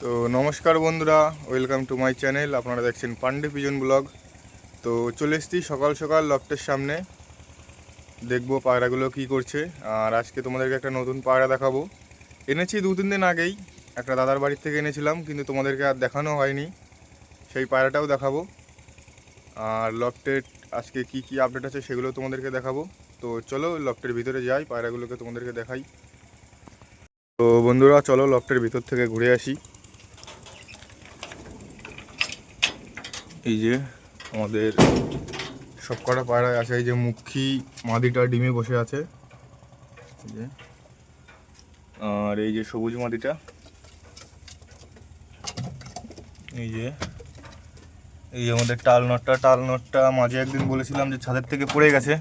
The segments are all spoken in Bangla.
তো নমস্কার বন্ধুরা, ওয়েলকাম টু মাই চ্যানেল। আপনারা দেখছেন পান্ডে পিজন ব্লগ। তো চলে এসছি সকাল সকাল লফটের সামনে। দেখব পায়রাগুলো কি করছে। আর আজকে তোমাদেরকে একটা নতুন পায়রা দেখাবো। এনেছি দু তিন দিন আগেই। একটা দাদার বাড়ির থেকে এনেছিলাম, কিন্তু তোমাদেরকে আর দেখানো হয়নি। সেই পায়রাটাও দেখাবো। আর লফটের আজকে কি কি আপডেট আছে সেগুলো তোমাদেরকে দেখাবো। তো চলো লফটের ভিতরে যাই, পায়রাগুলোকে তোমাদেরকে দেখাই। তো বন্ধুরা, চলো লফটের ভিতর থেকে ঘুরে আসি। এই যে আমাদের সব কটা পায়রা আছে, এই যে মুখী, মাদিটা ডিমে বসে আছে। যে। আর এই যে সবুজ মাদিটা। এই যে। এই যে আমাদের টাল নটটা টাল নটটা মাঝে একদিন বলেছিলাম যে ছাদের থেকে পড়ে গেছে।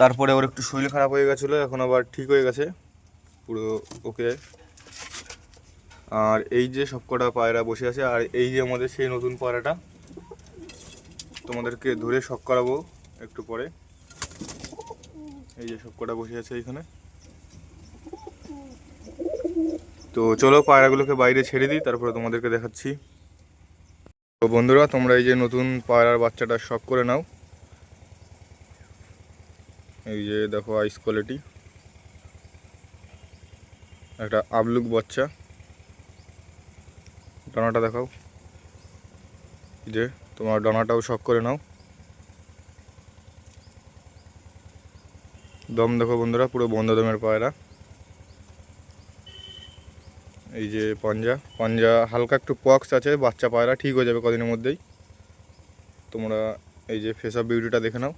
তারপরে ওর একটু শরীর খারাপ হয়ে গেছিল, এখন আবার ঠিক হয়ে গেছে। পুরো, ওকে। আর এই যে সবকটা পায়রা বসে আছে, আর এই যে আমাদের সেই নতুন পায়রাটা, তোমাদেরকে ধরে শখ করাবো একটু পরে। এই যে সবকটা বসে আছে এইখানে। তো চলো পায়রাগুলোকে বাইরে ছেড়ে দিই, তারপরে তোমাদেরকে দেখাচ্ছি। তো বন্ধুরা, তোমরা এই যে নতুন পায়রার বাচ্চাটা শখ করে নাও। এই যে দেখো আইস কোয়ালিটি একটা আবলুক বাচ্চা। ডানাটা দেখাও। যে, তোমার ডানাটাও শখ করে নাও। দম দেখো বন্ধুরা, পুরো বন্ধ দমের পায়রা। এই যে পাঞ্জা পাঞ্জা হালকা একটু পক্স আছে, বাচ্চা পায়রা ঠিক হয়ে যাবে কদিনের মধ্যেই। তোমরা এই যে ফেস বিউটিটা দেখে নাও।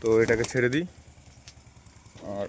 তো এটাকে ছেড়ে দিই। আর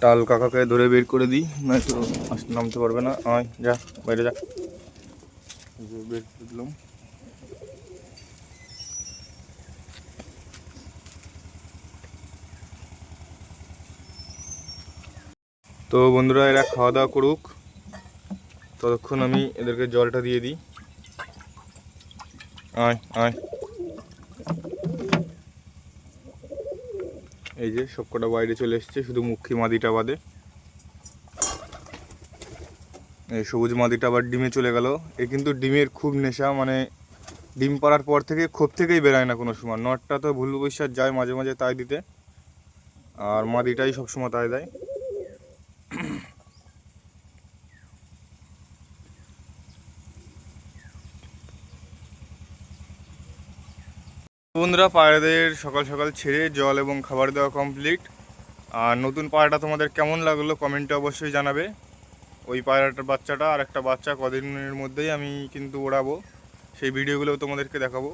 টাল কাকাকে ধরে বের করে দিই। নয়তো আসতে নামতে পারবে না। আয়, যা, বাইরে যা। বের করে দিলাম। তো বন্ধুরা, এরা খাওয়া দাওয়া করুক। ততক্ষণ আমি এদেরকে জলটা দিয়ে দিই। আয় আয়। এই যে সবকটা বাইরে চলে এসছে, শুধু মুখী মাদিটা বাদে। এই সবুজ মাদিটা আবার ডিমে চলে গেল। এ কিন্তু ডিমের খুব নেশা মানে ডিম পাড়ার পর থেকে খোপ থেকেই বেরোয় না কোনো সময়। নটটা তো ভুল বৈশাখ যায় মাঝে মাঝে তাই দিতে। আর মাদিটাই সবসময় তাই দেয়। বন্ধুরা, পায়রাদের সকাল সকাল ছেড়ে জল এবং খাবার দেওয়া কমপ্লিট আর নতুন পায়রাটা তোমাদের কেমন লাগল কমেন্টে অবশ্যই জানাবে। ওই পায়রাটার বাচ্চাটা আর একটা বাচ্চা কদিনের মধ্যেই আমি কিন্তু ওড়াবো। সেই ভিডিওগুলো তোমাদেরকে দেখাবো।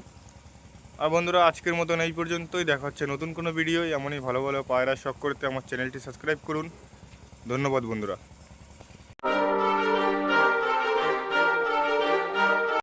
আর বন্ধুরা, আজকের মতন এই পর্যন্তই। দেখা হচ্ছে নতুন কোনো ভিডিও এমনই ভালো ভালো পায়রা শখ করতে আমার চ্যানেলটি সাবস্ক্রাইব করুন। ধন্যবাদ বন্ধুরা।